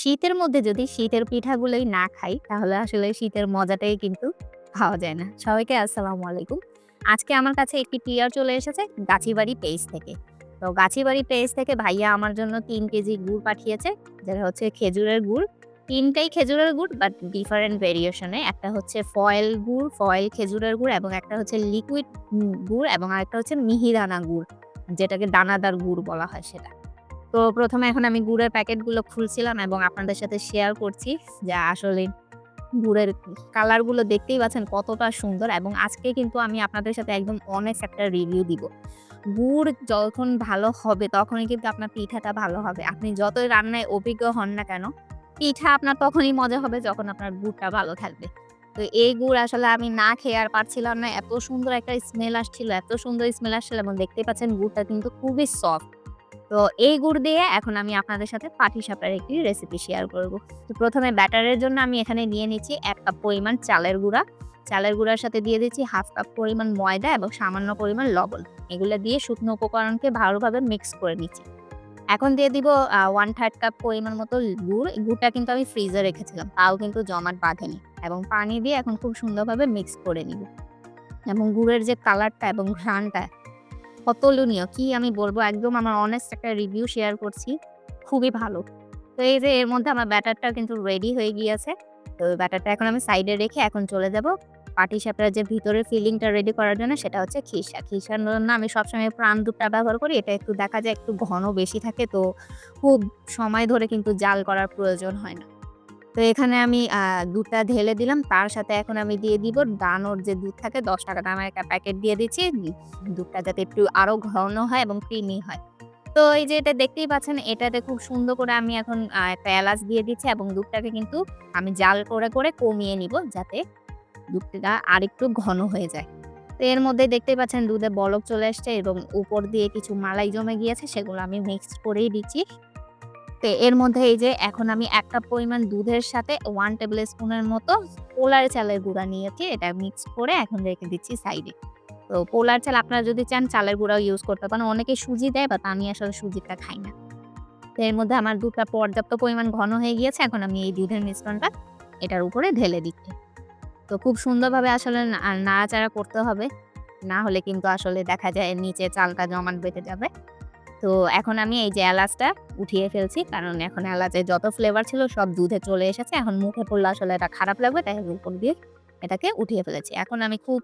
শীতের মধ্যে যদি শীতের পিঠাগুলোই না খাই তাহলে আসলে শীতের মজাটাই কিন্তু খাওয়া যায় না। সবাইকে আসসালামু আলাইকুম। আজকে আমার কাছে একটি পিয়ার চলে এসেছে গাছিবাড়ি পেজ থেকে। তো গাছিবাড়ি পেজ থেকে ভাইয়া আমার জন্য তিন কেজি গুড় পাঠিয়েছে। যেটা হচ্ছে খেজুরের গুড়। ৩ টাই খেজুরের গুড় বাট ডিফারেন্ট ভেরিয়েশনে একটা হচ্ছে ফয়েল গুড়, ফয়েল খেজুরের গুড় এবং একটা হচ্ছে লিকুইড গুড় এবং আরেকটা হচ্ছে মিহিদানা গুড়। যেটাকে দানাদার গুড় বলা হয় সেটা। তো প্রথমে এখন আমি গুড়ের প্যাকেটগুলো খুলছিলাম এবং আপনাদের সাথে শেয়ার করছি যে আসলে গুড়ের কালারগুলো দেখতেই পাচ্ছেন কতটা সুন্দর এবং আজকে কিন্তু আমি আপনাদের সাথে একদম অনেক একটা রিভিউ দিব। গুড় যখন ভালো হবে তখনই কিন্তু আপনার পিঠাটা ভালো হবে। আপনি যতই রান্নায় অভিজ্ঞ হন না কেন, পিঠা আপনার তখনই মজা হবে যখন আপনার গুড়টা ভালো থাকবে। তো এই গুড় আসলে আমি না খেয়ে আর পারছিলাম না। এত সুন্দর একটা স্মেল আসছিল, এত সুন্দর স্মেল আসছিল এবং দেখতেই পাচ্ছেন গুড়টা কিন্তু খুবই সফট। তো এই গুড় দিয়ে এখন আমি আপনাদের সাথে পাটিসাপটার একটি রেসিপি শেয়ার করব। তো প্রথমে ব্যাটারের জন্য আমি এখানে নিয়ে নিচ্ছি এক কাপ পরিমাণ চালের গুঁড়া। চালের গুঁড়ার সাথে দিয়ে দিচ্ছি ১/২ কাপ পরিমাণ ময়দা এবং সামান্য পরিমাণ লবণ। এগুলো দিয়ে শুকনো উপকরণকে ভালোভাবে মিক্স করে নিচ্ছি। এখন দিয়ে দিব ওয়ান 1/3 কাপ পরিমাণ মতো গুড়। গুড়টা কিন্তু আমি ফ্রিজে রেখেছিলাম। তাও কিন্তু জমাট বাঁধেনি এবং পানি দিয়ে এখন খুব সুন্দরভাবে মিক্স করে নিব। এবং গুড়ের যে কালারটা এবং ঘ্রাণটা অতুলনীয়। কি আমি বলব একদম আমার অনেস্ট একটা রিভিউ শেয়ার করছি। খুবই ভালো। তো এই যে এর মধ্যে আমার ব্যাটারটা কিন্তু রেডি হয়ে গিয়েছে। তো ব্যাটারটা এখন আমি সাইডে রেখে এখন চলে যাব পাটি সাপটার যে ভিতরের ফিলিংটা রেডি করার জন্য সেটা হচ্ছে খিসা। খিসার জন্য আমি সবসময় প্রাণ দুধটা ব্যবহার করি। এটা একটু দেখা যায় একটু ঘন বেশি থাকে তো খুব সময় ধরে কিন্তু জাল করার প্রয়োজন হয় না। তো এখানে আমি দুধটা ঢেলে দিলাম। তার সাথে এখন আমি দিয়ে দিব ডানোর যে দুধ থাকে ৳১০ দামের একটা প্যাকেট দিয়ে দিচ্ছি। দুধটা যাতে একটু আরও ঘন হয় এবং ক্রিমি হয়। তো এই যে এটা দেখতেই পাচ্ছেন এটাতে খুব সুন্দর করে আমি এখন একটা এলাচ দিয়ে দিচ্ছি এবং দুধটাকে কিন্তু আমি জাল করে, করে কমিয়ে নিব যাতে দুধটা আরেকটু ঘন হয়ে যায়। তো এর মধ্যে দেখতেই পাচ্ছেন দুধে বলক চলে আসছে এবং উপর দিয়ে কিছু মালাই জমে গিয়েছে সেগুলো আমি মিক্সড করেই দিচ্ছি। তো এর মধ্যে এই যে এখন আমি ১ কাপ পরিমাণ দুধের সাথে ওয়ান টেবিল স্পুনের মতো পোলার চালের গুঁড়া নিয়েছি। এটা মিক্স করে এখন রেখে দিচ্ছি সাইডে। তো পোলার চাল আপনারা যদি চান চালের গুঁড়াও ইউজ করতে পারেন। অনেকে সুজি দেয় বাট আমি আসলে সুজিটা খাই না। তো এর মধ্যে আমার দুধটা পর্যাপ্ত পরিমাণ ঘন হয়ে গিয়েছে। এখন আমি এই দুধের মিশ্রণটা এটার উপরে ঢেলে দিচ্ছি। তো খুব সুন্দরভাবে আসলে নাড়াচাড়া করতে হবে। না হলে কিন্তু আসলে দেখা যায় নিচে চালটা জমাট বেঁধে যাবে। তো এখন আমি এই যে এলাচটা উঠিয়ে ফেলছি। কারণ এখন এলাচের যত ফ্লেভার ছিল সব দুধে চলে এসেছে। এখন মুখে পড়লে আসলে এটা খারাপ লাগবে, তাই উপর দিয়ে এটাকে উঠিয়ে ফেলেছি। এখন আমি খুব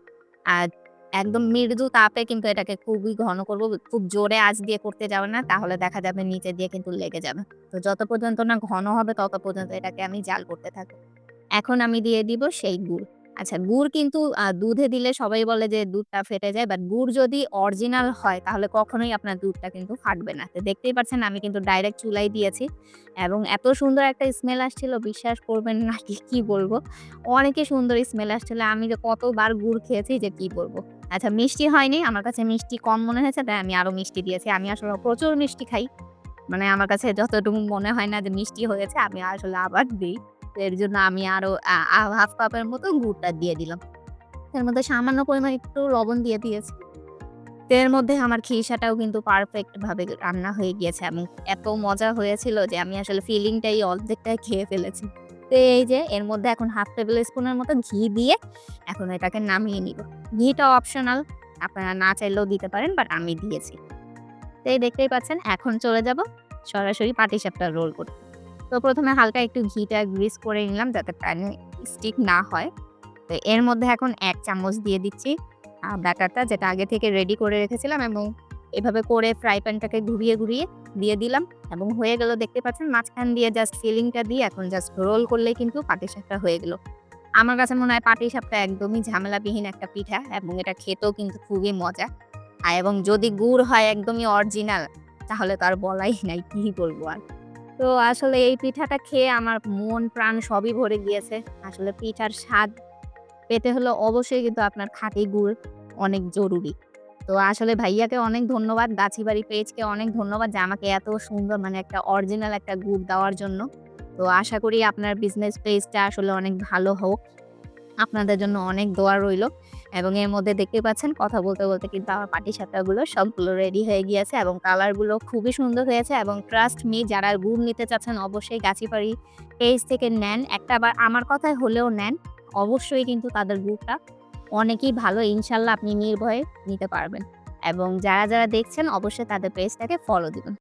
একদম মৃদু তাপে কিন্তু এটাকে খুবই ঘন করব। খুব জোরে আঁচ দিয়ে করতে যাবেন না, তাহলে দেখা যাবে নিচে দিয়ে কিন্তু লেগে যাবে। তো যত পর্যন্ত না ঘন হবে, তত পর্যন্ত এটাকে আমি জাল করতে থাকব। এখন আমি দিয়ে দিব সেই গুড়। আচ্ছা গুড় কিন্তু দুধে দিলে সবাই বলে যে দুধটা ফেটে যায় বাট গুড় যদি অরিজিনাল হয় তাহলে কখনোই আপনার দুধটা কিন্তু ফাটবে না। তো দেখতেই পাচ্ছেন আমি কিন্তু ডাইরেক্ট চুলাই দিয়েছি এবং এত সুন্দর একটা স্মেল আসছিল বিশ্বাস করবেন না কি, বলব। অনেকই সুন্দর স্মেল আসছিল। আমি যে কতবার গুড় খেয়েছি যে কি বলব আচ্ছা মিষ্টি হয়নি। আমার কাছে মিষ্টি কম মনে হয়েছে তাই আমি আরও মিষ্টি দিয়েছি। আমি আসলে প্রচুর মিষ্টি খাই। মানে আমার কাছে যতটুকু মনে হয় না যে মিষ্টি হয়েছে আমি আসলে আবার দেই। এর জন্য আমি আরও হাফ আ 1/2 কাপের মতো গুড়টা দিয়ে দিলাম। এর মধ্যে সামান্য পরিমাণ একটু লবণ দিয়ে দিয়েছি। এর মধ্যে আমার খিসাটাও কিন্তু পারফেক্ট ভাবে রান্না হয়ে গিয়েছে এবং এত মজা হয়েছিল যে আমি আসলে ফিলিংটাই অর্ধেকটাই খেয়ে ফেলেছি। তো এই যে এর মধ্যে এখন 1/2 টেবিল স্পুনের মতো ঘি দিয়ে এখন এটাকে নামিয়ে নিব। ঘিটা অপশনাল। আপনারা না চাইলেও দিতে পারেন বাট আমি দিয়েছি। তো এই দেখতেই পাচ্ছেন, এখন চলে যাব সরাসরি পাটিসাপটা রোল করতে। তো প্রথমে হালকা একটু ঘিটা গ্রিস করে নিলাম যাতে প্যানে স্টিক না হয়। তো এর মধ্যে এখন এক চামচ দিয়ে দিচ্ছি ব্যাটারটা যেটা আগে থেকে রেডি করে রেখেছিলাম এবং এভাবে করে ফ্রাই প্যানটাকে ঘুরিয়ে, ঘুরিয়ে দিয়ে দিলাম এবং হয়ে গেল দেখতে পাচ্ছেন মাঝখান দিয়ে জাস্ট ফিলিংটা দিয়ে এখন জাস্ট রোল করলেই কিন্তু পাটিসাপটা হয়ে গেল। আমার কাছে মনে হয় পাটিসাপটা একদমই ঝামেলাবিহীন একটা পিঠা এবং এটা খেতেও কিন্তু খুবই মজা। আর এবং যদি গুড় হয় একদমই অরিজিনাল তাহলে তো আর বলাই নাই কি বলব আর। তো আসলে এই পিঠাটা খেয়ে আমার মন, প্রাণ সবই ভরে গিয়েছে। আসলে পিঠার স্বাদ পেতে হলে অবশ্যই কিন্তু আপনার খাঁটি গুড় অনেক জরুরি। তো আসলে ভাইয়াকে অনেক ধন্যবাদ। গাছিবাড়ি পেজকে অনেক ধন্যবাদ যে আমাকে এত সুন্দর মানে একটা অরিজিনাল একটা গুড় দেওয়ার জন্য। তো আশা করি আপনার বিজনেস পেজটা আসলে অনেক ভালো হোক। আপনাদের জন্য অনেক দোয়া রইল। এবং এর মধ্যে দেখতে পাচ্ছেন, কথা বলতে বলতে কিন্তু আমার পাটিসাপটাগুলো সবগুলো রেডি হয়ে গিয়েছে এবং কালারগুলো খুবই সুন্দর হয়েছে এবং ট্রাস্ট মি যারা গুড় নিতে চাচ্ছেন অবশ্যই গাছিপাড়ি পেজ থেকে নেন। একটা বার আমার কথায় হলেও নেন, অবশ্যই কিন্তু তাদের গুড়টা অনেকই ভালো, ইনশাল্লাহ আপনি নির্ভয়ে নিতে পারবেন। এবং যারা যারা দেখছেন, অবশ্যই তাদের পেজটাকে ফলো দিবেন।